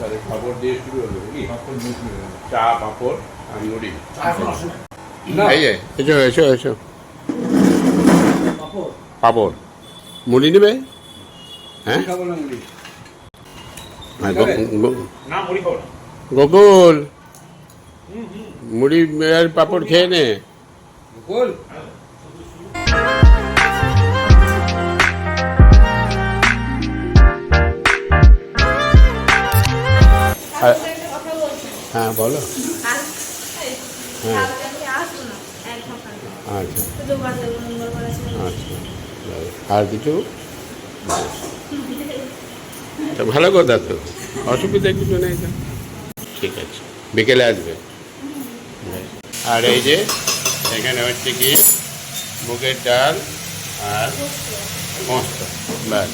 তাহলে পাপড় দিয়ে শুরু হলো নাকি? চা পাপড় আর মুড়ি এই যে এসো এসো এসো পাপড়। মুড়ি নেবে? হ্যাঁ? মুড়ি? গোকুল! মুড়ি আর পাপড় খেয়ে নে। আর- হ্যাঁ বলো। হ্যাঁ। আচ্ছা। আচ্ছা। আর কিছু? তা ভালো কথা তো। অসুবিধা কিছু নেই তো। ঠিক আছে। বিকেলে আসবে। আর এই যে এখানে হচ্ছে কি মুগের ডাল আর মস্ত। ব্যাস।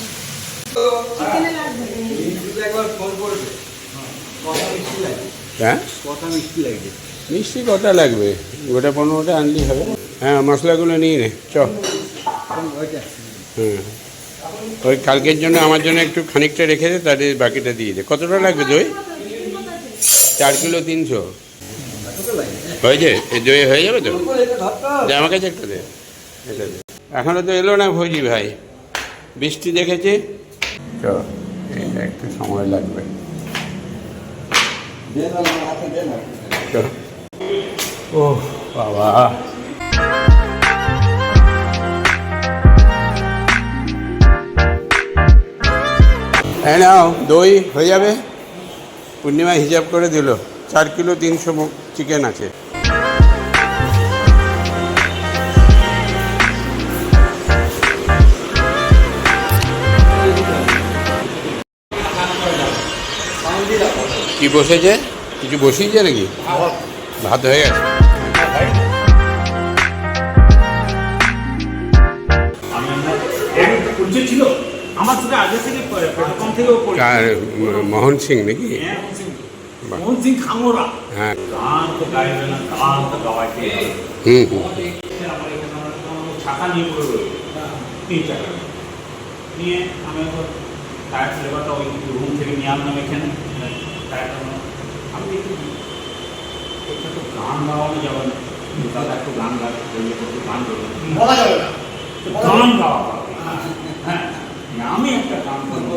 একবার ফোন করবে। হ্যাঁ? মিষ্টি কটা লাগবে। গোটা পনেরোটা আনলেই হবে। হ্যাঁ মশলাগুলো নিয়ে নে। চ। হুম ওই কালকের জন্য আমার জন্য একটু খানিকটা রেখে দে তাহলে বাকিটা দিয়ে দে। কতটা লাগবে দই চার কিলো তিনশো। হয়েছে এই দই হয়ে যাবে তো? আমার কাছে একটা দে। এটা দে। এখনও তো এলো না ভোজি ভাই। বৃষ্টি দেখেছি? চ একটু সময় লাগবে। ও, বাবা। নাও, দই হয়ে যাবে। পূর্ণিমা হিসাব করে দিল। চার কিলো তিনশো চিকেন আছে। কি বসেছে? কিছু বসিয়েছে নাকি? ভাত হয়ে গেছে। মোহন সিং নাকি? হ্যাঁ, হুম হুম। নিয়ে আমি টায়ার লেবারটা ওই রুম থেকে নিয়ে আনলাম এখানে। টায়ারটা আমার- আমি দেখি এটা তো গান গাওয়ানো যাবে না দাদা একটু গান গাবে একটু গান গাবে বলা যাবে না গান গাওয়া হ্যাঁ আমি একটা গান করব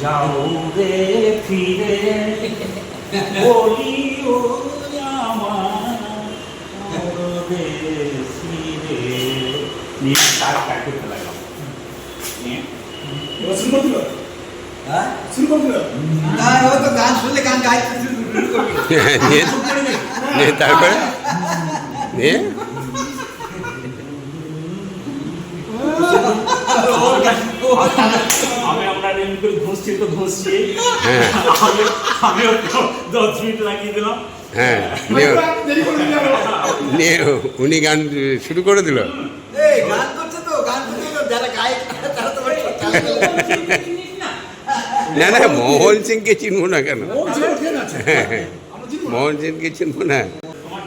যাও রে ফিরে বলি ও আমার দেশি রে নিয়ে তার কাটে এবার শুরু করে দিল হ্যাঁ? শুরু করে দিল না ও তো গান শুনলে গান গাইতে শুরু করবে। নিয়ে নিয়ে তারপরে? নিয়ে? আমি আমরা এমনি করে ঘুষছি তো ঘুষছি। হ্যাঁ। আমি আমিও দশ মিনিট লাগিয়ে দিলাম। হ্যাঁ উনি গান শুরু করে দিল এই গান করছে তো গান শুনলে তো যারা গায় তারা তো বলে, না না মোহন সিংকে চিনবো না কেন। মোহন সিংকে চিনবো না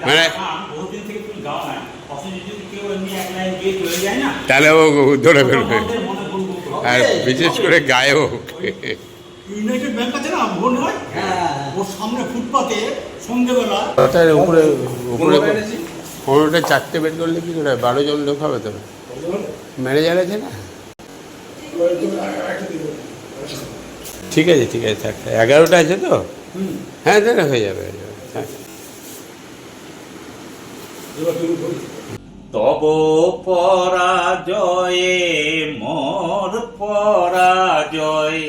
মানে- ডাকা গান বহুদিন থেকে তুমি গাও না। অথচ যদি কেউ এমনি এক লাইন গিয়ে চলে যায় না তাহলে ও ধরে ফেলবে। আর বিশেষ করে গায়ক ইউনাইটেড ব্যাংক আছে না হয়। ওর সামনে ফুটপাতে সন্ধ্যেবেলা তার উপরে উপরে পনেরোটা চারটে বের করলে কি করে বারো জন লোক হবে তো? ম্যানেজার আছে না? ঠিক আছে ঠিক আছে থাক এগারোটা আছে তো? হ্যাঁ তাহলে হয়ে যাবে তব পরাজয়ে মোর পরাজয়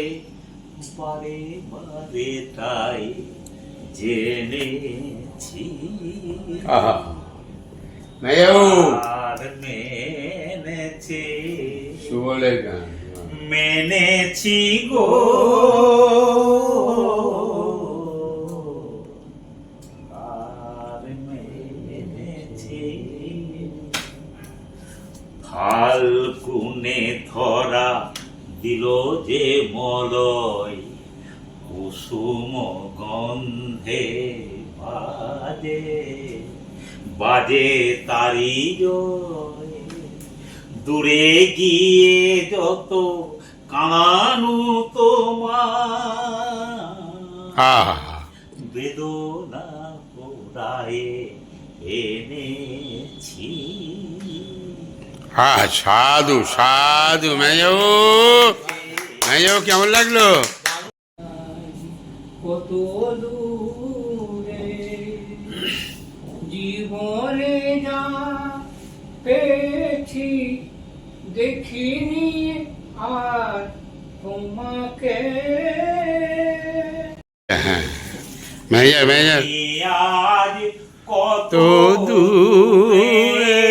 বারে বারে তাই জেনেছি। আহা। আর মেনেছি। গান মেনেছি গো। ফাল্গুনে ধরা দিল যে মলয়, কুসুম গন্ধে বাজে বাজে তারি জয়। দূরে গিয়ে যত কানানু তোমার। বেদনা পোড়ায়ে এনেছি। হ্যাঁ সাধু সাধু মেজো মেজো কেমন লাগল? কত দূরে জীবনে যা পেয়েছি দেখিনি আর তোমাকে হ্যাঁ মেজর এ কত দূরে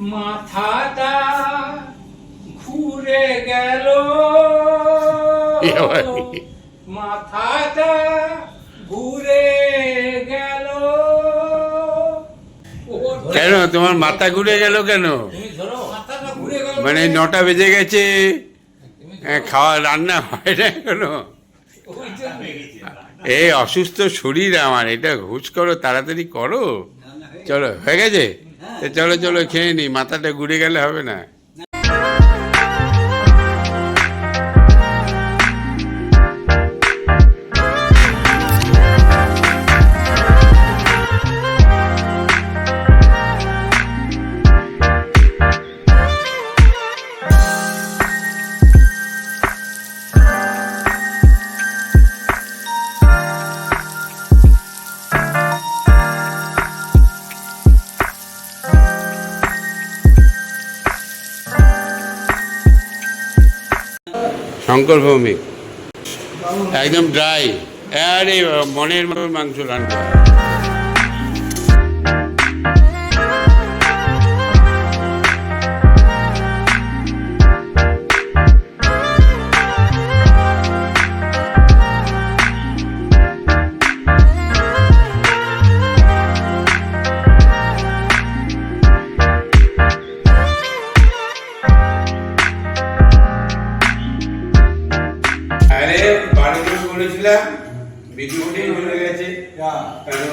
মাথাটা ঘুরে গেল মাথাটা ঘুরে গেল কেন? তোমার মাথা ঘুরে গেল কেন? মানে নটা বেজে গেছে। হ্যাঁ, খাওয়া রান্না হয় না এখনও। এই অসুস্থ শরীর আমার এটা ঘুষ করো তাড়াতাড়ি করো। চলো হয়ে গেছে? চলো চলো খেয়ে নি মাথাটা ঘুরে গেলে হবে না। শঙ্কর ভৌমিক। একদম ড্রাই আরে মনের মতো মাংস রান্না। বলেছিলাম বিদ্যুৎই হয়ে গেছে। কারণ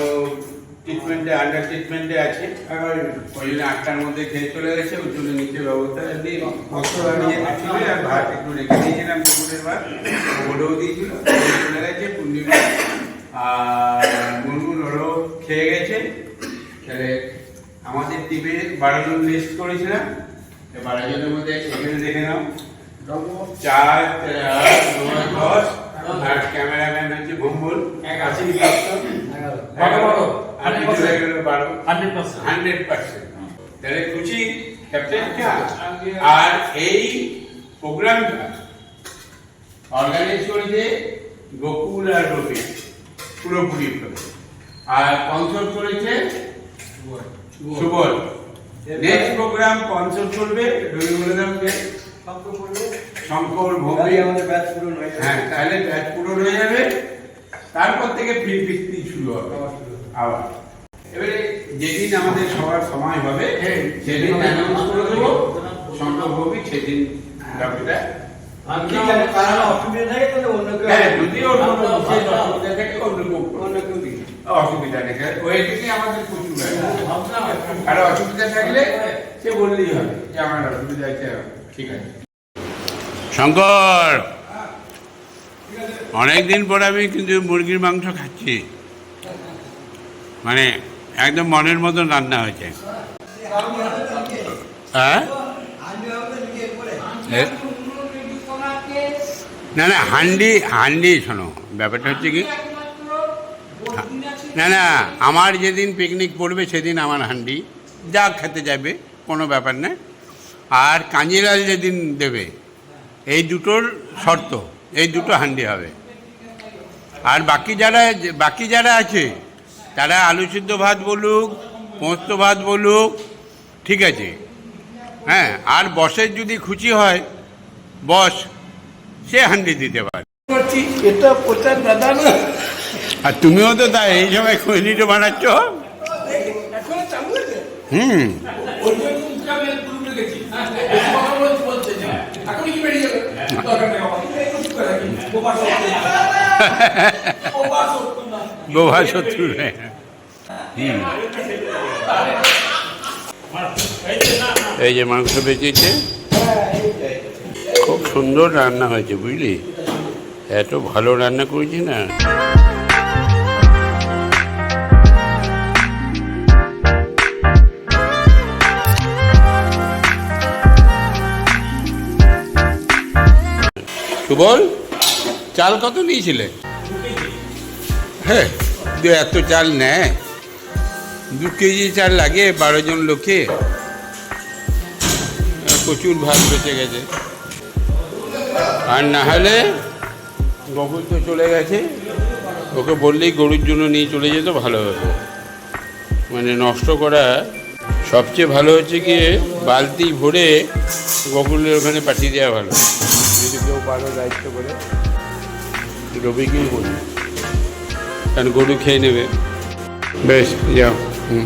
ট্রিটমেন্টে আন্ডার ট্রিটমেন্টে আছে? ওই জন্য আটটার মধ্যে খেয়ে চলে গেছে ওর জন্য নিচে ব্যবস্থা ছিল আর ভাত একটু রেখে দিয়েছিলাম দুপুরের ভাত। ওটাও দিয়েছিল চলে গেছে পূর্ণিমা আর মুনমুন ওরাও খেয়ে গেছে। তাহলে আমাদের টিমে বারো জন লিস্ট করেছিলাম এই বারো জনের মধ্যে এখানে দেখে নাও। চার দশ আর ক্যামেরাম্যান হচ্ছে ভম্বল এক হান্ড্রেড পার্সেন্ট। তাহলে খুশি? ক্যাপ্টেন? আর এই প্রোগ্রামটা অর্গানাইজ করেছে গোকুল আর রবি পুরোপুরি আর স্পন্সর করেছে সুবল। নেক্সট প্রোগ্রাম স্পন্সর করবে রবি বলে দাও কে? শঙ্কর ভৌমিক আমাদের ব্যাচ পূরণ হয়ে হ্যাঁ তাহলে ব্যাচ পূরণ হয়ে যাবে। তারপর থেকে ফির বিক্রি শুরু হবে। আবার এবারে যেদিন আমাদের সবার সময় হবে সেদিন অ্যানাউন্স করে দেবো। শঙ্কর ভৌমিক সেদিন অসুবিধা তাহলে হ্যাঁ বিশেষ অসুবিধা নেই। আমাদের প্রচুর আর অসুবিধা থাকলে সে বললেই হবে যে আমার অসুবিধা আছে ঠিক আছে। শঙ্কর! অনেক দিন পর আমি কিন্তু মুরগির মাংস খাচ্ছি। মানে একদম মনের মতন রান্না হয়েছে। হ্যাঁ? না না, হান্ডি হান্ডি শোনো, ব্যাপারটা হচ্ছে কি? না না, আমার যেদিন পিকনিক পড়বে সেদিন আমার হান্ডি, যা খেতে যাবে, কোনো ব্যাপার না। আর কাঞ্জিলাল যেদিন দেবে এই দুটোর শর্ত এই দুটো হান্ডি হবে। আর বাকি যারা বাকি যারা আছে তারা আলু সিদ্ধ ভাত বলুক পোস্ত ভাত বলুক ঠিক আছে। হ্যাঁ আর বসের যদি খুশি হয় বস সে হান্ডি দিতে পারে। এটা প্রচার দাদা না। আর তুমিও তো তাই এই সময় খৈনিটা বানাচ্ছ? হুম। শত্রু এই যে মাংস বেঁচেছে। খুব সুন্দর রান্না হয়েছে, বুঝলি? এত ভালো রান্না করেছি না। সুবল? চাল কত নিয়েছিলে? হ্যাঁ এত চাল নেয়। দু কেজি চাল লাগে বারো জন লোকে। প্রচুর ভাত বেঁচে গেছে। আর না হলে গকুল তো চলে গেছে। ওকে বললেই গরুর জন্য নিয়ে চলে যেত, ভালো হতো। মানে নষ্ট করা সবচেয়ে ভালো হচ্ছে গিয়ে বালতি ভরে গকুলের ওখানে পাঠিয়ে দেওয়া ভালো। যদি কেউ পারো দায়িত্ব করে। রবিকেই বলি কারণ গরু খেয়ে নেবে বেশ যাও হুম